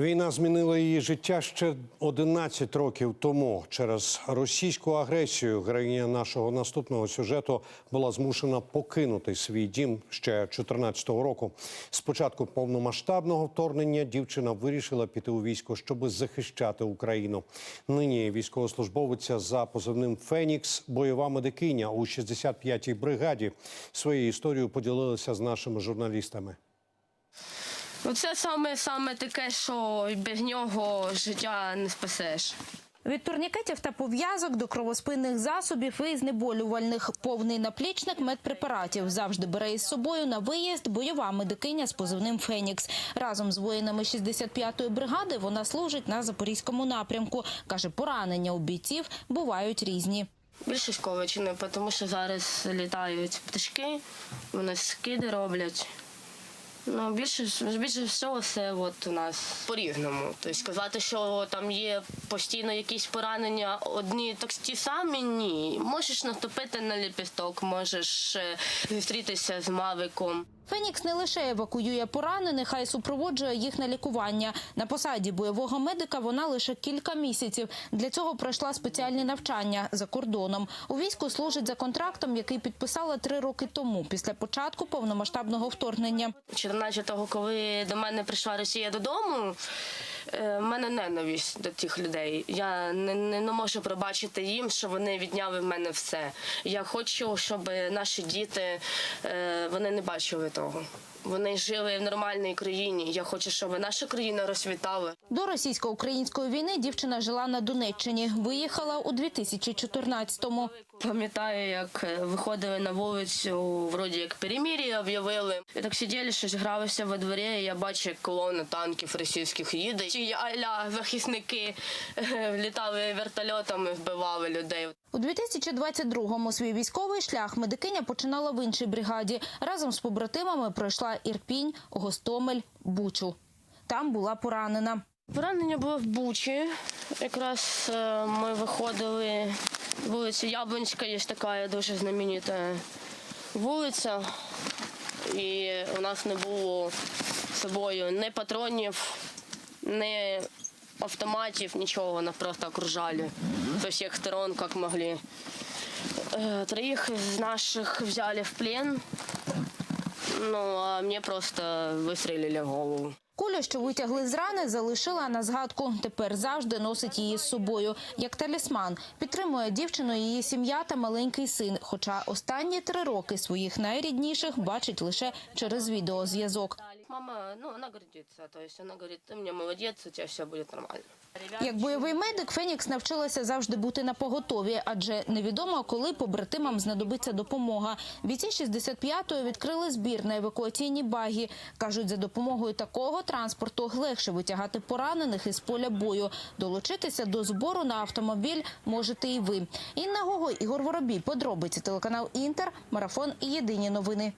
Війна змінила її життя ще 11 років тому. Через російську агресію героїня нашого наступного сюжету була змушена покинути свій дім ще 2014 року. Спочатку повномасштабного вторгнення дівчина вирішила піти у військо, щоб захищати Україну. Нині військовослужбовиця за позивним Фенікс, бойова медикиня у 65-й бригаді. Своєю історією поділилася з нашими журналістами. Ну, це саме саме таке, що без нього життя не спасеш. Від турнікетів та пов'язок до кровоспинних засобів і знеболювальних повний наплічник медпрепаратів завжди бере із собою на виїзд бойова медикиня з позивним Фенікс. Разом з воїнами 65-ї бригади вона служить на запорізькому напрямку. каже, поранення у бійців бувають різні. Більше сковичини, тому що зараз літають пташки, вони скиди роблять. Ну, більше, більше всього все от у нас по-різному. Тобто сказати, що там є постійно якісь поранення, одні так ті самі, ні. Можеш наступити на ліпісток, можеш е, зустрітися з мавиком. Фенікс не лише евакуює поранених, а й супроводжує їх на лікування. На посаді бойового медика вона лише кілька місяців. Для цього пройшла спеціальні навчання за кордоном. У війську служить за контрактом, який підписала три роки тому, після початку повномасштабного вторгнення. 14-го, коли до мене прийшла Росія додому, е, в мене ненависть до тих людей. Я не, не, не можу пробачити їм, що вони відняли в мене все. Я хочу, щоб наші діти е, вони не бачили того. Вони жили в нормальній країні. Я хочу, щоб наша країна розцвітала. До російсько-української війни дівчина жила на Донеччині. Виїхала у 2014-му. Пам'ятаю, як е, виходили на вулицю, вроді як перемір'я об'явили. І так сиділи, щось гралися во дворі, і я бачу, як колона танків російських їде. Ці аля захисники е, літали вертольотами, вбивали людей. У 2022-му свій військовий шлях медикиня починала в іншій бригаді. Разом з побратимами пройшла Ірпінь, Гостомель, Бучу. Там була поранена. Поранення було в Бучі. Якраз е, ми виходили вулиця Яблонська, є така дуже знаменита вулиця. І у нас не було з собою ні патронів, ні автоматів, нічого, нас просто окружали з усіх сторон, як могли. Е, Троїх з наших взяли в плен, ну а мені просто вистрілили в голову. Кулю, що витягли з рани, залишила на згадку. Тепер завжди носить її з собою. Як талісман. Підтримує дівчину її сім'я та маленький син. Хоча останні три роки своїх найрідніших бачить лише через відеозв'язок. Мама, ну, она гордится, то есть она говорит, ты мне молодец, у тебя все будет нормально. Як бойовий медик, Фенікс навчилася завжди бути на поготові, адже невідомо, коли побратимам знадобиться допомога. Бійці 65-ї відкрили збір на евакуаційні баги. Кажуть, за допомогою такого транспорту легше витягати поранених із поля бою. Долучитися до збору на автомобіль можете і ви. Інна Гого, Ігор Воробій. Подробиці телеканал Інтер, марафон і єдині новини.